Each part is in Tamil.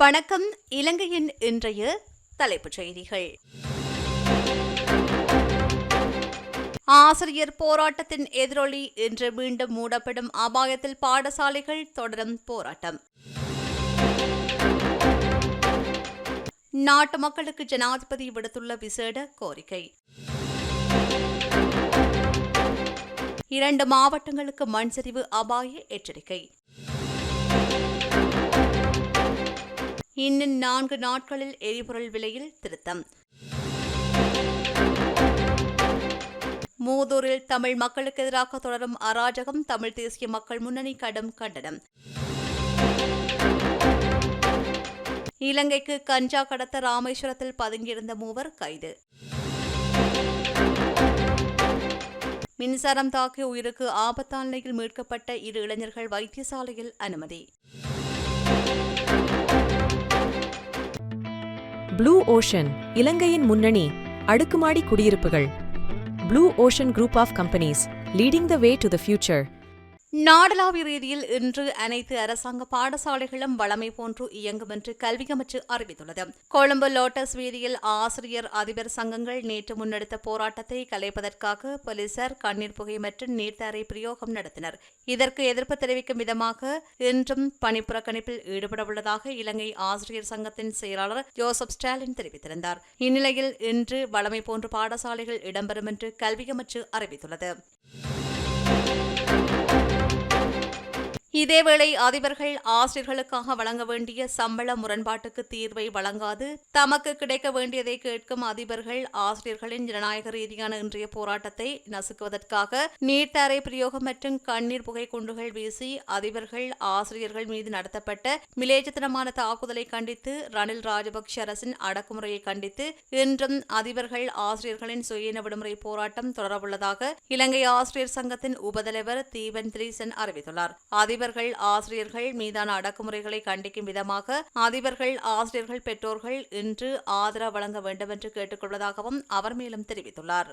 வணக்கம். இலங்கையின் இன்றைய தலைப்புச் செய்திகள். ஆசிரியர் போராட்டத்தின் எதிரொலி இன்று மீண்டும் மூடப்படும் அபாயத்தில் பாடசாலைகள் தொடரும் போராட்டம். நாட்டு மக்களுக்கு ஜனாதிபதி விடுத்துள்ள விசேட கோரிக்கை. இரண்டு மாவட்டங்களுக்கு மண் சரிவு அபாய எச்சரிக்கை. இன்னும் நான்கு நாட்களில் எரிபொருள் விலையில் திருத்தம். மூதூரில் தமிழ் மக்களுக்கு எதிராக தொடரும் அராஜகம் தமிழ் தேசிய மக்கள் முன்னணி கடும் கண்டனம். இலங்கைக்கு கஞ்சா கடத்த ராமேஸ்வரத்தில் பதுங்கியிருந்த மூவர் கைது. மின்சாரம் தாக்கிய உயிருக்கு ஆபத்தான நிலையில் மீட்கப்பட்ட இரு இளைஞர்கள் வைத்தியசாலையில் அனுமதி. ப்ளூ ஓஷன் இலங்கையின் முன்னணி அடுக்குமாடி குடியிருப்புகள். Blue ocean group of companies leading the way to the future நாடளாவிய ரீதியில் இன்று அனைத்து அரசாங்க பாடசாலைகளும் வளமை போன்று இயங்கும் என்று கல்வி அமைச்சு அறிவித்துள்ளது. கொழும்பு லோட்டஸ் வீதியில் ஆசிரியர் அதிபர் சங்கங்கள் நேற்று முன்னெடுத்த போராட்டத்தை கலைப்பதற்காக போலீசார் கண்ணீர் புகை மற்றும் நீர்த்தாரை பிரயோகம் நடத்தினர். இதற்கு எதிர்ப்பு தெரிவிக்கும் விதமாக இன்றும் பணிப்புறக்கணிப்பில் ஈடுபடவுள்ளதாக இலங்கை ஆசிரியர் சங்கத்தின் செயலாளர் ஜோசப் ஸ்டாலின் தெரிவித்திருந்தார். இந்நிலையில் இன்று வளமை போன்று பாடசாலைகள் இடம்பெறும் என்று கல்வி அமைச்சு அறிவித்துள்ளது. இதேவேளை அதிபர்கள் ஆசிரியர்களுக்காக வழங்க வேண்டிய சம்பள முரண்பாட்டுக்கு தீர்வை வழங்காது. தமக்கு கிடைக்க வேண்டியதை கேட்கும் அதிபர்கள் ஆசிரியர்களின் ஜனநாயக ரீதியான இன்றைய போராட்டத்தை நசுக்குவதற்காக நீர்த்தாரை பிரயோகம் மற்றும் கண்ணீர் புகை குண்டுகள் வீசி அதிபர்கள் ஆசிரியர்கள் மீது நடத்தப்பட்ட மிலேச்சத்தனமான தாக்குதலை கண்டித்து ரணில் ராஜபக்ஷ அரசின் அடக்குமுறையை கண்டித்து இன்றும் அதிபர்கள் ஆசிரியர்களின் சுயன விடுமுறை போராட்டம் தொடரவுள்ளதாக இலங்கை ஆசிரியர் சங்கத்தின் உபதலைவர் தீபன் திரீசன் அறிவித்துள்ளார். அதிபர்கள் ஆசிரியர்கள் மீதான அடக்குமுறைகளை கண்டிக்கும் விதமாக அதிபர்கள் ஆசிரியர்கள் பெற்றோர்கள் இன்று ஆதரவு வழங்க வேண்டும் என்று கேட்டுக்கொள்வதாகவும் அவர் மேலும் தெரிவித்துள்ளார்.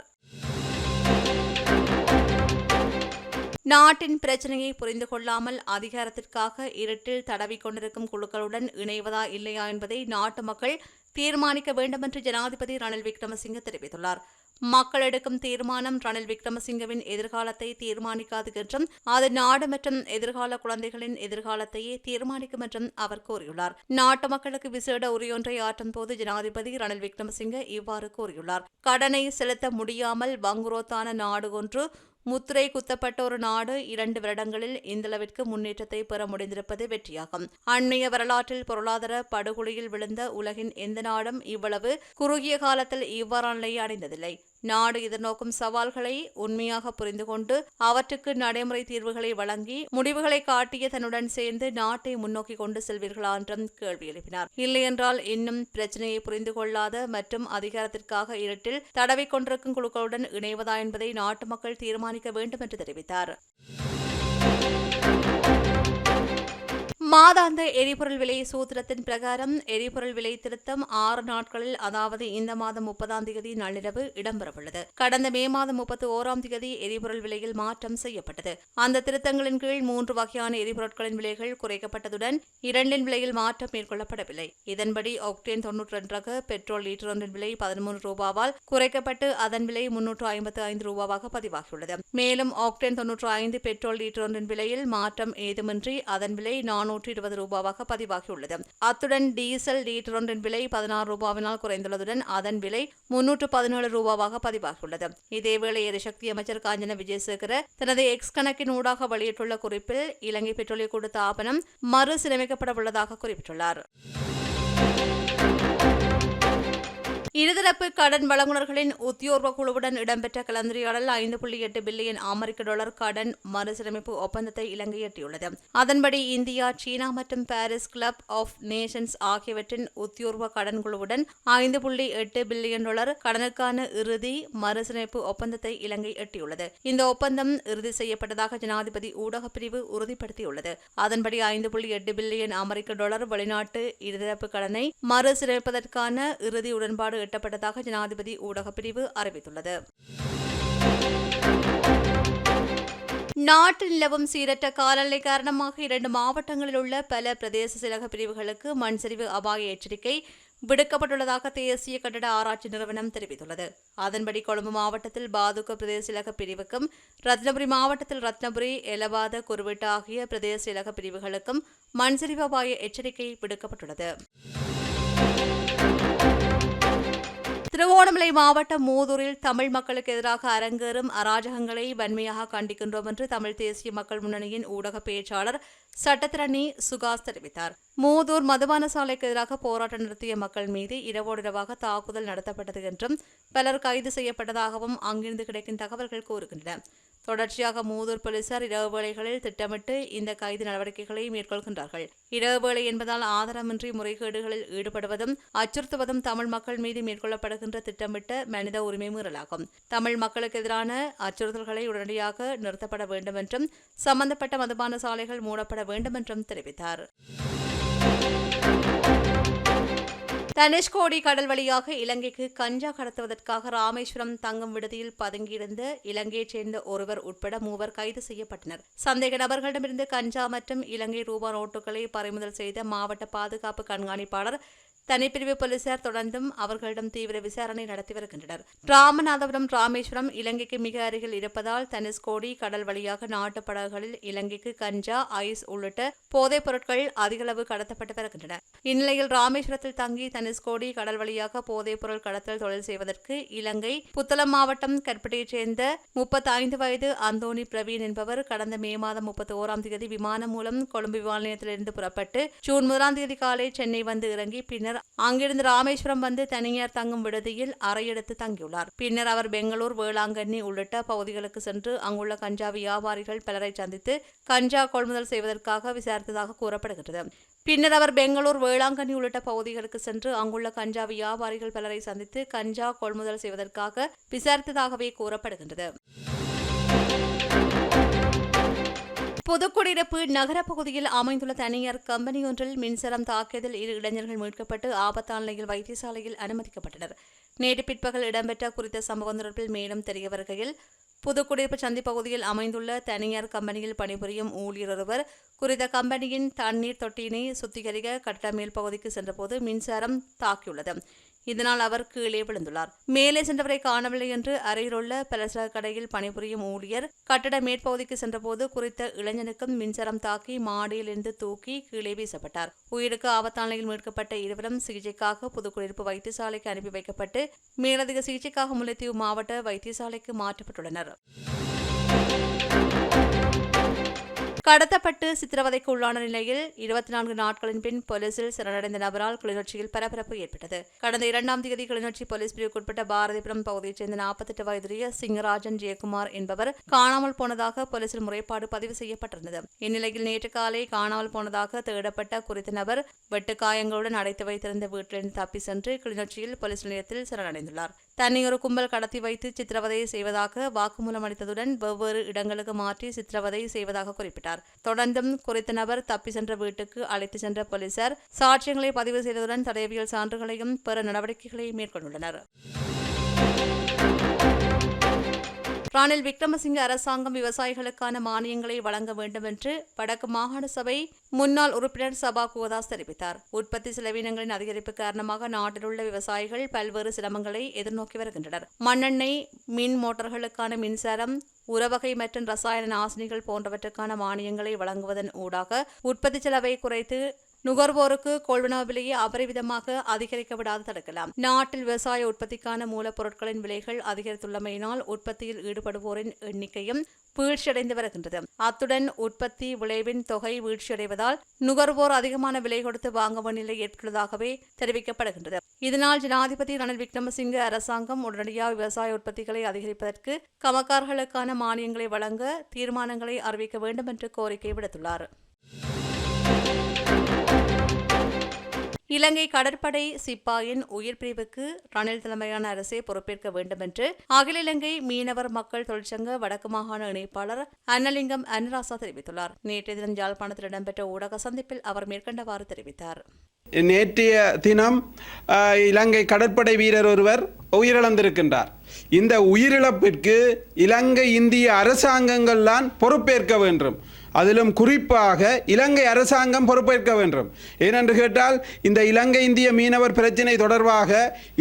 நாட்டின் பிரச்சனையை புரிந்து கொள்ளாமல் அதிகாரத்திற்காக இருட்டில் தடவிக்கொண்டிருக்கும் குழுக்களுடன் இணைவதா இல்லையா என்பதை நாட்டு மக்கள் தீர்மானிக்க வேண்டும் என்று ஜனாதிபதி ரணில் விக்ரமசிங்க தெரிவித்துள்ளார். மக்கள் எடுக்கும் தீர்மானம் ரணில் விக்ரமசிங்கவின் எதிர்காலத்தை தீர்மானிக்காது என்றும் அது நாடு மற்றும் எதிர்கால குழந்தைகளின் எதிர்காலத்தையே தீர்மானிக்கும் என்றும் அவர் கூறியுள்ளார். நாட்டு மக்களுக்கு விசேட உரையொன்றை ஆற்றும் போது ஜனாதிபதி ரணில் விக்ரமசிங்க இவ்வாறு கூறியுள்ளார். கடனை செலுத்த முடியாமல் வங்குரோத்தான நாடு ஒன்று முத்திரை குத்தப்பட்ட ஒரு நாடு இரண்டு வருடங்களில் இந்தளவிற்கு முன்னேற்றத்தை பெற முடிந்திருப்பது வெற்றியாகும். அண்மைய வரலாற்றில் பொருளாதார படுகொலையில் விழுந்த உலகின் எந்த நாடும் இவ்வளவு குறுகிய காலத்தில் இவ்வாறான நிலையை அடைந்ததில்லை. நாடு எதிர்நோக்கும் சவால்களை உண்மையாக புரிந்து கொண்டு அவற்றுக்கு நடைமுறை தீர்வுகளை வழங்கி முடிவுகளை காட்டிய தன்னுடன் சேர்ந்து நாட்டை முன்னோக்கி கொண்டு செல்வீர்களா என்றும் கேள்வி எழுப்பினார். இல்லையென்றால் இன்னும் பிரச்சனையை புரிந்து கொள்ளாத மற்றும் அதிகாரத்திற்காக இருட்டில் தடவிக் கொண்டிருக்கும் குழுக்களுடன் இணைவதா என்பதை நாட்டு மக்கள் தீர்மானிக்க வேண்டும் என்று தெரிவித்தார். மாதாந்த எரிபொருள் விலை சூத்திரத்தின் பிரகாரம் எரிபொருள் விலை திருத்தம் ஆறு நாட்களில் அதாவது இந்த மாதம் முப்பதாம் தேதி நள்ளிரவு இடம்பெறவுள்ளது. கடந்த மே மாதம் முப்பத்தி ஓராம் தேதி எரிபொருள் விலையில் மாற்றம் செய்யப்பட்டது. அந்த திருத்தங்களின் கீழ் மூன்று வகையான எரிபொருட்களின் விலைகள் குறைக்கப்பட்டதுடன் இரண்டின் விலையில் மாற்றம் மேற்கொள்ளப்படவில்லை. இதன்படி ஆக்டேன் தொன்னூற்றி ரெண்டாக பெட்ரோல் லீட்டர் ஒன்றின் விலை பதிமூன்று ரூபாவால் குறைக்கப்பட்டு அதன் விலை முன்னூற்று ஐம்பத்து ஐந்து ரூபாவாக பதிவாகியுள்ளது. மேலும் ஆக்டேன் தொன்னூற்று ஐந்து பெட்ரோல் லீட்டர் ஒன்றின் விலையில் மாற்றம் ஏதுமின்றி அதன் விலை நானூறு நூற்றி இருபது ரூபாவாக பதிவாகியுள்ளது. அத்துடன் டீசல் லீட்டர் ஒன்றின் விலை பதினாறு ரூபாவினால் குறைந்துள்ளதுடன் அதன் விலை முன்னூற்று பதினேழு ரூபாவாக பதிவாகியுள்ளது. இதேவேளை எரிசக்தி அமைச்சர் காஞ்சன விஜயசேகர தனது எக்ஸ் கணக்கின் ஊடாக வெளியிட்டுள்ள குறிப்பில் இலங்கை பெட்ரோலிய கொடுத்த ஆவணம் மறுசீரமைக்கப்பட உள்ளதாக குறிப்பிட்டுள்ளார். இருதரப்பு கடன் வழங்குநர்களின் உத்தியோர்வ குழுவுடன் இடம்பெற்ற கலந்துரையாடல் ஐந்து புள்ளி எட்டு பில்லியன் அமெரிக்க டாலர் கடன் மறுசீரமைப்பு ஒப்பந்தத்தை இலங்கை எட்டியுள்ளது. அதன்படி இந்தியா சீனா மற்றும் பாரிஸ் கிளப் ஆஃப் நேஷன்ஸ் ஆகியவற்றின் உத்தியோர்வ கடன் குழுவுடன் ஐந்து புள்ளி எட்டு பில்லியன் டாலர் கடனுக்கான இறுதி மறுசீரமைப்பு ஒப்பந்தத்தை இலங்கை எட்டியுள்ளது. இந்த ஒப்பந்தம் இறுதி செய்யப்பட்டதாக ஜனாதிபதி ஊடகப் பிரிவு உறுதிப்படுத்தியுள்ளது. அதன்படி ஐந்து புள்ளி எட்டு பில்லியன் அமெரிக்க டாலர் வெளிநாட்டு இருதரப்பு கடனை மறுசீரமைப்பதற்கான இறுதி உடன்பாடு எட்டப்பட்டதாக ஜனாதிபதி ஊடகப்பிரிவு அறிவித்துள்ளது. நாட்டில் நிலவும் சீரற்ற காலநிலை காரணமாக இரண்டு மாவட்டங்களில் உள்ள பல பிரதேச சிலக பிரிவுகளுக்கு மண் சரிவு அபாய எச்சரிக்கை விடுக்கப்பட்டுள்ளதாக தேசிய கட்டட ஆராய்ச்சி நிறுவனம் தெரிவித்துள்ளது. அதன்படி கொழும்பு மாவட்டத்தில் பாதுக பிரதேச இலக பிரிவுக்கும் ரத்னபுரி மாவட்டத்தில் ரத்னபுரி எலவாத குருவிட்டு ஆகிய பிரதேச இலக பிரிவுகளுக்கும் மண் சரிவு அபாய எச்சரிக்கை விடுக்கப்பட்டுள்ளது. திருவோணமலை மாவட்டம் மூதூரில் தமிழ் மக்களுக்கு எதிராக அரங்கேறும் அராஜகங்களை வன்மையாக கண்டிக்கின்றோம் என்று தமிழ் தேசிய மக்கள் முன்னணியின் ஊடக பேச்சாளர் சட்டத்திரணி சுகாஸ் தெரிவித்தார். மூதூர் மதுபான சாலைக்கு எதிராக போராட்டம் நடத்திய மக்கள் மீது இரவோடிரவாக தாக்குதல் நடத்தப்பட்டது என்றும் பலர் கைது செய்யப்பட்டதாகவும் அங்கிருந்து கிடைக்கும் தகவல்கள் கூறுகின்றன. தொடர்ச்சியாக மூதூர் போலீசார் இரவு வேளைகளில் திட்டமிட்டு இந்த கைது நடவடிக்கைகளை மேற்கொள்கின்றார்கள். இரவு வேளை என்பதால் ஆதாரமின்றி முறைகேடுகளில் ஈடுபடுவதும் அச்சுறுத்துவதும் தமிழ் மக்கள் மீது மேற்கொள்ளப்படுகின்ற திட்டமிட்ட மனித உரிமை மீறலாகும். தமிழ் மக்களுக்கு எதிரான அச்சுறுத்தல்களை உடனடியாக நிறுத்தப்பட வேண்டும் என்றும் சம்பந்தப்பட்ட மதுபான சாலைகள் மூடப்பட வேண்டும் என்றும் தெரிவித்தார். தனுஷ்கோடி கடல் வழியாக இலங்கைக்கு கஞ்சா கடத்துவதற்காக ராமேஸ்வரம் தங்கும் விடுதியில் பதுங்கியிருந்த இலங்கையைச் சேர்ந்த ஒருவர் உட்பட மூவர் கைது செய்யப்பட்டனர். சந்தேக நபர்களிடமிருந்து கஞ்சா மற்றும் இலங்கை ரூபா நோட்டுகளை பறிமுதல் செய்த மாவட்ட பாதுகாப்பு கண்காணிப்பாளர் தனிப்பிரிவு போலீசார் தொடர்ந்தும் அவர்களிடம் தீவிர விசாரணை நடத்தி வருகின்றனர். ராமநாதபுரம் ராமேஸ்வரம் இலங்கைக்கு மிக அருகில் இருப்பதால் தனுஷ்கோடி கடல் வழியாக நாட்டு படகுகளில் இலங்கைக்கு கஞ்சா ஐஸ் உள்ளிட்ட போதைப் பொருட்கள் அதிகளவு கடத்தப்பட்டு வருகின்றன. இந்நிலையில் ராமேஸ்வரத்தில் தங்கி தனுஷ்கோடி கடல் வழியாக போதைப் பொருள் கடத்தல் தொழில் செய்வதற்கு இலங்கை புத்தளம் மாவட்டம் கற்பட்டியைச் சேர்ந்த முப்பத்தி ஐந்து வயது அந்தோணி பிரவீன் என்பவர் கடந்த மே மாதம் முப்பத்தி ஓராம் தேதி விமானம் மூலம் கொழும்பு விமான நிலையத்திலிருந்து புறப்பட்டு ஜூன் முதலாம் தேதி காலை சென்னை வந்து இறங்கி பின்னர் அங்கிருந்து ராமேஸ்வரம் வந்து தனியார் தங்கும் விடுதியில் அறையெடுத்து தங்கியுள்ளார். பின்னர் அவர் பெங்களூர் வேளாங்கண்ணி உள்ளிட்ட பகுதிகளுக்கு சென்று அங்குள்ள கஞ்சா வியாபாரிகள் பலரை சந்தித்து கஞ்சா கொள்முதல் செய்வதற்காக விசாரித்ததாக கூறப்படுகிறது பின்னர் அவர் பெங்களூர் வேளாங்கண்ணி உள்ளிட்ட பகுதிகளுக்கு சென்று அங்குள்ள கஞ்சா வியாபாரிகள் பலரை சந்தித்து கஞ்சா கொள்முதல் செய்வதற்காக விசாரித்ததாகவே கூறப்படுகின்றது. புதுக்குடியிருப்பு நகர பகுதியில் அமைந்துள்ள தனியார் கம்பெனி ஒன்றில் மின்சாரம் தாக்கியதில் இரு இளைஞர்கள் மீட்கப்பட்டு ஆபத்தான நிலையில் வைத்தியசாலையில் அனுமதிக்கப்பட்டனர். நேற்று பிற்பகல் இடம்பெற்ற குறித்த சம்பவம் தொடர்பில் மேலும் தெரிய வருகையில் புதுக்குடியிருப்பு சந்தி பகுதியில் அமைந்துள்ள தனியார் கம்பெனியில் பணிபுரியும் ஊழியர் ஒருவர் குறித்த கம்பெனியின் தண்ணீர் தொட்டியினை சுத்திகரிக்க கட்டட மேல் பகுதிக்கு சென்றபோது மின்சாரம் தாக்கியுள்ளது. இதனால் அவர் கீழே விழுந்துள்ளார். மேலே சென்றவரை காணவில்லை என்று அருகிலுள்ள பலசர கடையில் பணிபுரியும் ஊழியர் கட்டட மேற்பகுதிக்கு சென்றபோது குறித்த இளைஞனுக்கும் மின்சாரம் தாக்கி மாடியிலிருந்து தூக்கி கீழே வீசப்பட்டார். உயிருக்கு ஆபத்தான நிலையில் மீட்கப்பட்ட இருவரும் சிகிச்சைக்காக புதுக்குடியிருப்பு வைத்தியசாலைக்கு அனுப்பி வைக்கப்பட்டு மேலதிக சிகிச்சைக்காக முல்லைத்தீவு மாவட்ட வைத்தியசாலைக்கு மாற்றப்பட்டுள்ளனர். கடத்தப்பட்டு சித்திரவதைக்கு உள்ளான நிலையில் இருபத்தி நான்கு நாட்களின் பின் போலீசில் சரணடைந்த நபரால் கிளிநொச்சியில் பரபரப்பு ஏற்பட்டது. கடந்த இரண்டாம் தேதி கிளிநொச்சி போலீஸ் பிரிவுக்குட்பட்ட பாரதிபுரம் பகுதியைச் சேர்ந்த நாற்பத்தெட்டு வயதுடைய சிங்கராஜன் ஜெயக்குமார் என்பவர் காணாமல் போனதாக போலீசில் முறைப்பாடு பதிவு செய்யப்பட்டிருந்தது. இந்நிலையில் நேற்று காலை காணாமல் போனதாக தேடப்பட்ட குறித்த நபர் வெட்டுக்காயங்களுடன் அடைத்து வைத்திருந்த வீட்டிலிருந்து தப்பி சென்று கிளிநொச்சியில் போலீஸ் நிலையத்தில் சரணடைந்துள்ளார். தன்னை ஒரு கும்பல் கடத்தி வைத்து சித்திரவதை செய்வதாக வாக்குமூலம் அளித்ததுடன் வெவ்வேறு இடங்களுக்கு மாற்றி சித்திரவதை செய்வதாக குறிப்பிட்டார். தொடர்ந்தும் குறித்த நபர் தப்பி சென்ற வீட்டுக்கு அழைத்து சென்ற போலீசார் சாட்சியங்களை பதிவு செய்ததுடன் தடயவியல் சான்றுகளையும் பிற நடவடிக்கைகளை மேற்கொண்டுள்ளனர். ரணில் விக்ரமசிங்க அரசாங்கம் விவசாயிகளுக்கான மானியங்களை வழங்க வேண்டும் என்று வடக்கு மாகாண சபை முன்னாள் உறுப்பினர் சபா கோதாஸ் தெரிவித்தார். உற்பத்தி செலவினங்களின் அதிகரிப்பு காரணமாக நாட்டிலுள்ள விவசாயிகள் பல்வேறு சிரமங்களை எதிர்நோக்கி வருகின்றனர். மண்ணெண்ணெய் மின் மோட்டார்களுக்கான மின்சாரம் உரவகை மற்றும் ரசாயன நாசினிகள் போன்றவற்றுக்கான மானியங்களை வழங்குவதன் ஊடாக உற்பத்தி செலவை குறைத்து நுகர்வோருக்கு கொள்வனவு விலையை அபரிவிதமாக அதிகரிக்க விடாது தடுக்கலாம். நாட்டில் விவசாய உற்பத்திக்கான மூலப்பொருட்களின் விலைகள் அதிகரித்துள்ளமையினால் உற்பத்தியில் ஈடுபடுவோரின் எண்ணிக்கையும் வீழ்ச்சியடைந்து வருகின்றது. அத்துடன் உற்பத்தி விளைவின் தொகை வீழ்ச்சியடைவதால் நுகர்வோர் அதிகமான விலை கொடுத்து வாங்கும் நிலை ஏற்பட்டுள்ளதாகவே தெரிவிக்கப்படுகின்றது. இதனால் ஜனாதிபதி ரணில் விக்ரமசிங்க அரசாங்கம் உடனடியாக விவசாய உற்பத்திகளை அதிகரிப்பதற்கு கமக்கார்களுக்கான மானியங்களை வழங்க தீர்மானங்களை அறிவிக்க வேண்டும் என்று கோரிக்கை விடுத்துள்ளார். இலங்கை கடற்படை சிப்பாயின் உயிர் பிரிவுக்கு ரணில் தலைமையான அரசே பொறுப்பேற்க வேண்டும் என்று அகில இலங்கை மீனவர் மக்கள் தொழிற்சங்க வடக்கு மாகாண இணைப்பாளர் அன்னலிங்கம் அன்னராசா தெரிவித்துள்ளார். நேற்றைய தினம் யாழ்ப்பாணத்தில் இடம்பெற்ற ஊடக சந்திப்பில் அவர் மேற்கண்டவாறு தெரிவித்தார். நேற்றைய தினம் இலங்கை கடற்படை வீரர் ஒருவர் உயிரிழந்திருக்கின்றார். இந்த உயிரிழப்பிற்கு இலங்கை இந்திய அரசாங்கங்கள் தான் பொறுப்பேற்க வேண்டும். அதிலும் குறிப்பாக இலங்கை அரசாங்கம் பொறுப்பேற்க வேண்டும். ஏனென்று கேட்டால் இந்த இலங்கை இந்திய மீனவர் பிரச்சினை தொடர்பாக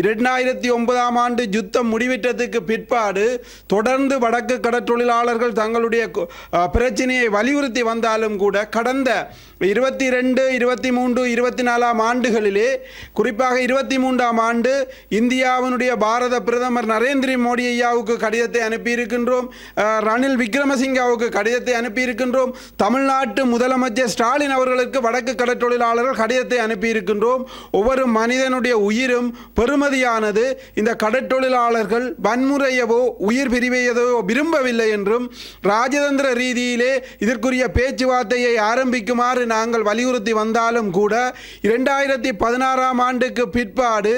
இரண்டாயிரத்தி ஒன்பதாம் ஆண்டு யுத்தம் முடிவிட்டதுக்கு பிற்பாடு தொடர்ந்து வடக்கு கடற்றொழிலாளர்கள் தங்களுடைய பிரச்சினையை வலியுறுத்தி வந்தாலும் கூட கடந்த இருபத்தி ரெண்டு இருபத்தி மூன்று இருபத்தி நாலாம் ஆண்டுகளிலே குறிப்பாக இருபத்தி மூன்றாம் ஆண்டு இந்தியாவினுடைய பாரத பிரதமர் நரேந்திர மோடி ஐயாவுக்கு கடிதத்தை அனுப்பியிருக்கின்றோம். ரணில் விக்ரமசிங்காவுக்கு கடிதத்தை அனுப்பியிருக்கின்றோம். தமிழ்நாட்டு முதலமைச்சர் ஸ்டாலின் அவர்களுக்கு வடக்கு கடற்றொழிலாளர்கள் கடிதத்தை அனுப்பியிருக்கின்றோம். ஒவ்வொரு மனிதனுடைய உயிரும் பெறுமதியானது. இந்த கடற்றொழிலாளர்கள் வன்முறையவோ உயிர் பிரிவையதோ விரும்பவில்லை என்றும் ராஜதந்திர ரீதியிலே இதற்குரிய பேச்சுவார்த்தையை ஆரம்பிக்குமாறு நாங்கள் வலியுறுத்தி வந்தாலும் கூட இரண்டு ரெண்டாயிரத்தி பதினாறாம் ஆண்டுக்கு பிற்பாடு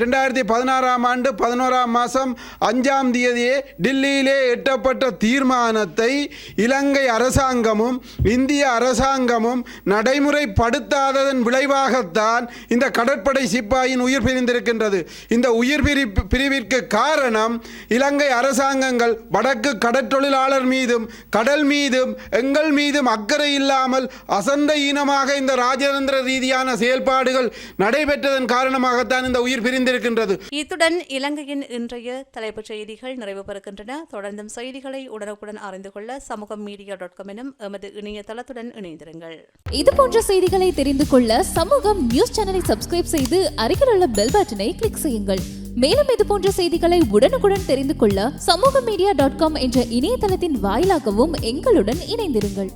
ரெண்டாயிரத்தி பதினாறாம் ஆண்டு பதினோராம் மாதம் அஞ்சாம் தேதியே டில்லியிலே எட்டப்பட்ட தீர்மானத்தை இலங்கை அரசாங்கமும் இந்திய அரசாங்கமும் நடைமுறைப்படுத்தாததன் விளைவாகத்தான் இந்த கடற்படை சிப்பாயின் உயிர் பிரிந்திருக்கின்றது. இந்த உயிர் பிரி பிரிவிற்கு காரணம் இலங்கை அரசாங்கங்கள் வடக்கு கடற்றொழிலாளர் மீதும் கடல் மீதும் எங்கள் மீதும் அக்கறை இல்லாமல் அசந்த ஈனமாக இந்த ராஜதந்திர ரீதியான செயல்பாடுகள் நடைபெற்றதன் காரணமாகத்தான் இந்த உயிர் பிரிந்திருக்கின்றது. இத்துடன் இலங்கையின் இன்றைய தலைப்புச் செய்திகள் நிறைவு பெறுகின்றன தொடர்ந்தும் செய்திகளை உடனுக்குடன் அறிந்து கொள்ள சமூகம் மீடியா டாட் காம் எனும் எமது இணையதளத்துடன் இணைந்திருங்கள். இது போன்ற செய்திகளை தெரிந்து கொள்ள சமூகம் நியூஸ் சேனலை சப்ஸ்கிரைப் செய்து அருகில் உள்ள பெல் பட்டனை கிளிக் செய்யுங்கள். மேலும் இது போன்ற செய்திகளை உடனுக்குடன் தெரிந்து கொள்ள சமூக மீடியா டாட் காம் என்ற இணையதளத்தின் வாயிலாகவும் எங்களுடன் இணைந்திருங்கள்.